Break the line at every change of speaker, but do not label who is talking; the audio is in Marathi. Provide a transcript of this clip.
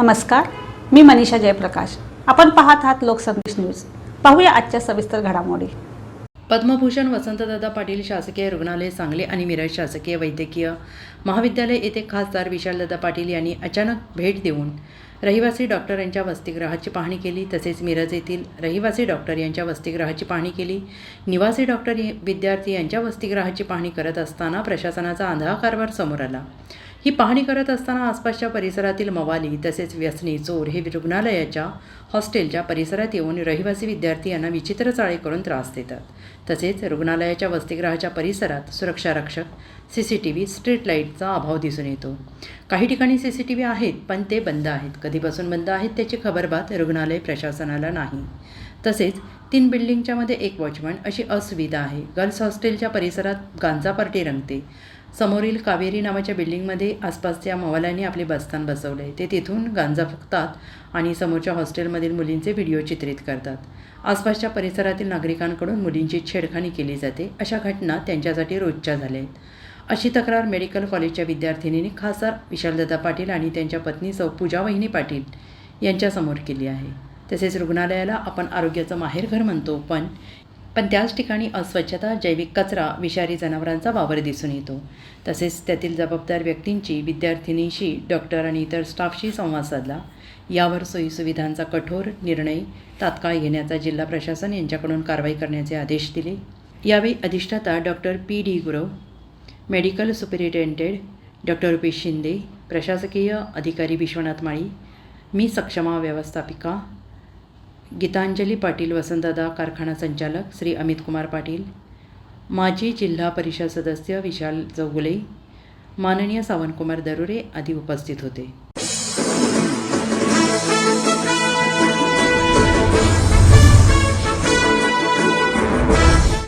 नमस्कार मी मनीषा जयप्रकाश. आपण पाहत आहात लोकसंदेश न्यूज. पाहूया आजच्या सविस्तर घडामोडी.
पद्मभूषण वसंतदादा पाटील शासकीय रुग्णालय सांगली आणि मिरज शासकीय वैद्यकीय महाविद्यालय येथे खासदार विशालदादा पाटील यांनी अचानक भेट देऊन रहिवासी डॉक्टर यांच्या वसतिगृहाची पाहणी केली. तसेच मिरज येथील रहिवासी डॉक्टर यांच्या वसतिगृहाची पाहणी केली. निवासी डॉक्टर विद्यार्थी यांच्या वसतिगृहाची पाहणी करत असताना प्रशासनाचा आंधळा कारभार समोर आला. ही पाहणी करत असताना आसपासच्या परिसरातील मवाली तसेच व्यसनी चोर हे रुग्णालयाच्या हॉस्टेलच्या परिसरात येऊन रहिवासी विद्यार्थी यांना विचित्र चाळे करून त्रास देतात. तसेच रुग्णालयाच्या वसतिगृहाच्या परिसरात सुरक्षा रक्षक C C T V street लाईटचा अभाव दिसून येतो. काही ठिकाणी सी सी टी व्ही आहेत पण ते बंद आहेत. कधीपासून बंद आहेत त्याची खबरबात रुग्णालय प्रशासनाला नाही. तसेच तीन बिल्डिंगच्यामध्ये एक वॉचमन अशी असुविधा आहे. गर्ल्स हॉस्टेलच्या परिसरात गांजा पार्टी रंगते. समोरील कावेरी नावाच्या बिल्डिंगमध्ये आसपासच्या मवालांनी आपले बसस्थान बसवले. ते तिथून गांजा फुकतात आणि समोरच्या हॉस्टेलमधील मुलींचे व्हिडिओ चित्रित करतात. आसपासच्या परिसरातील नागरिकांकडून मुलींची छेडखानी केली जाते. अशा घटना त्यांच्यासाठी रोजच्या झाल्या आहेत. अशी तक्रार मेडिकल कॉलेजच्या विद्यार्थिनींनी खासदार विशालदादा पाटील आणि त्यांच्या पत्नी सौ पूजा वहिनी पाटील यांच्यासमोर केली आहे. तसेच रुग्णालयाला आपण आरोग्याचं माहेरघर म्हणतो पण पण त्याच ठिकाणी अस्वच्छता जैविक कचरा विषारी जनावरांचा वावर दिसून येतो. तसेच त्यातील जबाबदार व्यक्तींची विद्यार्थिनींशी डॉक्टर आणि इतर स्टाफशी संवाद साधला. यावर सोयीसुविधांचा कठोर निर्णय तात्काळ घेण्याचा जिल्हा प्रशासन यांच्याकडून कारवाई करण्याचे आदेश दिले. यावेळी अधिष्ठाता doctor P. D. Gurav medical superintendent doctor Rupesh Shinde प्रशासकीय अधिकारी विश्वनाथ माळी मी सक्षमा व्यवस्थापिका गीतांजली पाटील वसंतदादा कारखाना संचालक श्री अमित कुमार पाटील माजी जिल्हा परिषद सदस्य विशाल चौगुले माननीय सावंतकुमार दरुरे आदी उपस्थित होते.